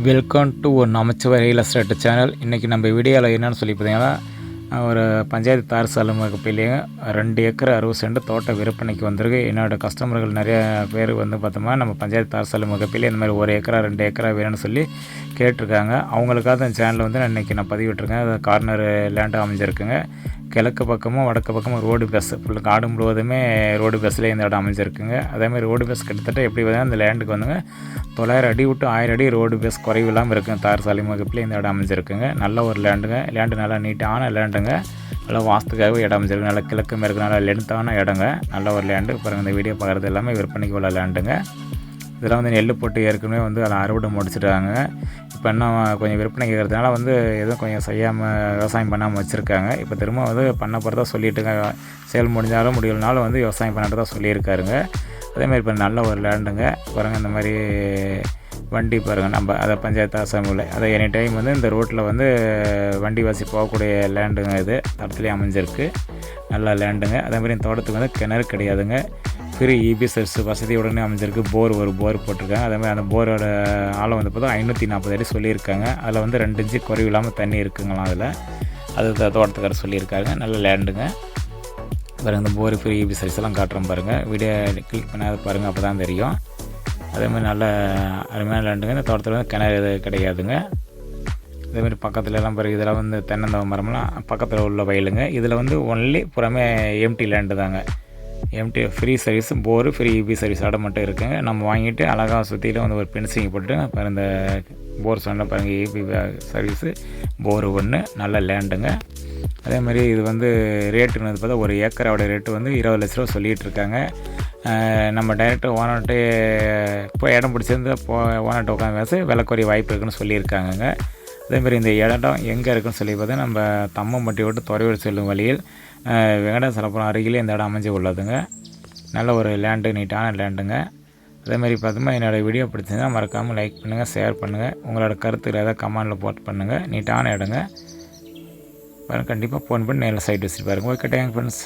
Welcome to ஒரு நமச்சிவாய் real estate channel இன்றைக்கி நம்ம வீடியோவில் என்னென்னு சொல்லி பார்த்தீங்கன்னா ஒரு பஞ்சாயத்து தார் சாலை வகுப்பிலேயும் ரெண்டு ஏக்கர் அறுபது சென்ட் தோட்ட விற்பனைக்கு வந்திருக்கு. என்னோடய கஸ்டமர்கள் நிறைய பேர் வந்து பார்த்தோம்னா நம்ம பஞ்சாயத்து தார் சாலை வகுப்பிலே இந்த மாதிரி ஒரு ஏக்கரா ரெண்டு ஏக்கரா வேணும்னு சொல்லி கேட்டிருக்காங்க. அவங்களுக்காக அந்த சேனலில் வந்து நான் இன்றைக்கி நான் பதிவிட்டுருக்கேன். அது கார்னர் லேண்டாக அமைஞ்சிருக்குங்க. கிழக்கு பக்கமும் வடக்கு பக்கமும் ரோடு பஸ் ஃபுல் காடு முழுவதுமே ரோடு பஸ்ஸில் இந்த இடம் அமைஞ்சிருக்குங்க. அதேமாதிரி ரோடு பஸ் கிட்டத்தட்ட எப்படி பார்த்தா அந்த லேண்டுக்கு வந்துங்க. தொள்ளாயிரம் அடி விட்டு ஆயிரம் அடி ரோடு பஸ் குறைவு இல்லாமல் இருக்குங்க. தார் சாலை வகுப்பில் இந்த இடம் அமைஞ்சிருக்குங்க. நல்ல ஒரு லேண்டுங்க லேண்டு நல்லா நீட்டான லேண்டுங்க நல்லா வாஸ்துக்காகவே இடம் அமைஞ்சிருக்கு. நல்லா கிழக்கு மேற்கு நல்லா லென்த்தான இடங்க. நல்ல ஒரு லேண்டு பாருங்கள் இந்த வீடியோ பார்க்குறது எல்லாமே விற்பனைக்கு உள்ள லேண்டுங்க இதெல்லாம் வந்து நெல் போட்டு ஏற்கனவே வந்து அதில் அறுவடை முடிச்சிட்டாங்க. இப்போ இன்னும் கொஞ்சம் விற்பனை கேட்கறதுனால வந்து எதுவும் கொஞ்சம் செய்யாமல் விவசாயம் பண்ணாமல் வச்சுருக்காங்க. இப்போ திரும்ப வந்து பண்ண போகிறதா சொல்லிட்டுங்க. சேல் முடிஞ்சாலும் முடியலனாலும் வந்து விவசாயம் பண்ணிட்டு தான் சொல்லியிருக்காருங்க அதேமாதிரி இப்போ நல்ல ஒரு லேண்டுங்க. பாருங்கள் இந்த மாதிரி வண்டி பாருங்கள் நம்ம அதை பஞ்சாயத்து அசம்பிள் அதை எனி டைம் வந்து இந்த ரோட்டில் வந்து வண்டி வாசி போகக்கூடிய லேண்டுங்க இது. தடத்துலேயே அமைஞ்சிருக்கு. நல்ல லேண்டுங்க. அதேமாதிரி இந்த தோட்டத்துக்கு வந்து கிணறு கிடையாதுங்க. ஃப்ரீ இபி சர்ஸ் வசதியுடனே அமைஞ்சிருக்கு. போர் ஒரு போர் போட்டிருக்காங்க. அதேமாதிரி அந்த போரோட ஆழம் வந்து பார்த்தா ஐநூற்றி நாற்பது அடி சொல்லியிருக்காங்க. அதில் வந்து ரெண்டு இன்ச்சு குறைவு இல்லாமல் தண்ணி இருக்குங்களாம் அதில். அது தோட்டத்துக்கார சொல்லியிருக்காங்க. நல்ல லேண்டுங்க. பாருங்கள் இந்த போர் ஃப்ரீ இபி எல்லாம் காட்டுறோம் பாருங்கள் வீடியோ கிளிக் பண்ணாத பாருங்கள் அப்போ தான் தெரியும் அதேமாதிரி நல்ல அருமையான லேண்டுங்க. இந்த தோட்டத்தில் வந்து கிணறு இது கிடையாதுங்க. இதேமாதிரி பக்கத்தில் எல்லாம் பாருங்கள் இதெல்லாம் வந்து தென்னந்தவ மரம்லாம் பக்கத்தில் உள்ள வயலுங்க. இதில் வந்து ஒன்லி புறமே எம்டி லேண்டு தாங்க. MT free service bore free EB service ஆட மட்டும் இருக்குங்க நம்ம வாங்கிட்டு அழகாக சுற்றிலும் வந்து ஒரு பென்சிங் போட்டு அப்புறம் இந்த போர் சொன்ன பாருங்கள் இபி சர்வீஸு போரு ஒன்று நல்ல லேண்டுங்க அதே மாதிரி இது வந்து ரேட்டுன்னு பார்த்தா ஒரு ஏக்கரோட ரேட்டு வந்து இருபது லட்ச ரூபா சொல்லிகிட்டு இருக்காங்க. நம்ம டைரக்டர் ஓனர்கிட்ட இப்போ இடம் பிடிச்சிருந்து போ ஓனர்கிட்ட உட்காந்து பேச விலை குறைய வாய்ப்பு இருக்குன்னு சொல்லியிருக்காங்கங்க. அதேமாதிரி இந்த இடம் எங்கே இருக்குன்னு சொல்லி பார்த்தா நம்ம தம்மம்பட்டி விட்டு துறையூர் செல்லும் வழியில் வெங்கடாசலபுரம் அருகிலே இந்த இடம் அமைஞ்சு உள்ளதுங்க. நல்ல ஒரு லேண்டு நீட்டான லேண்டுங்க அதேமாதிரி பார்த்தோம்னா என்னோடய வீடியோ பிடிச்சிருந்தா மறக்காமல் லைக் பண்ணுங்கள் ஷேர் பண்ணுங்கள் உங்களோட கருத்துக்கள் ஏதாவது கமெண்டில் போட் பண்ணுங்கள் நீட்டான இடங்க. கண்டிப்பாக ஃபோன் பண்ணி நேரில் சைட் வச்சுட்டு பாருங்கள் ஓகே டேங்க் ஃப்ரெண்ட்ஸ்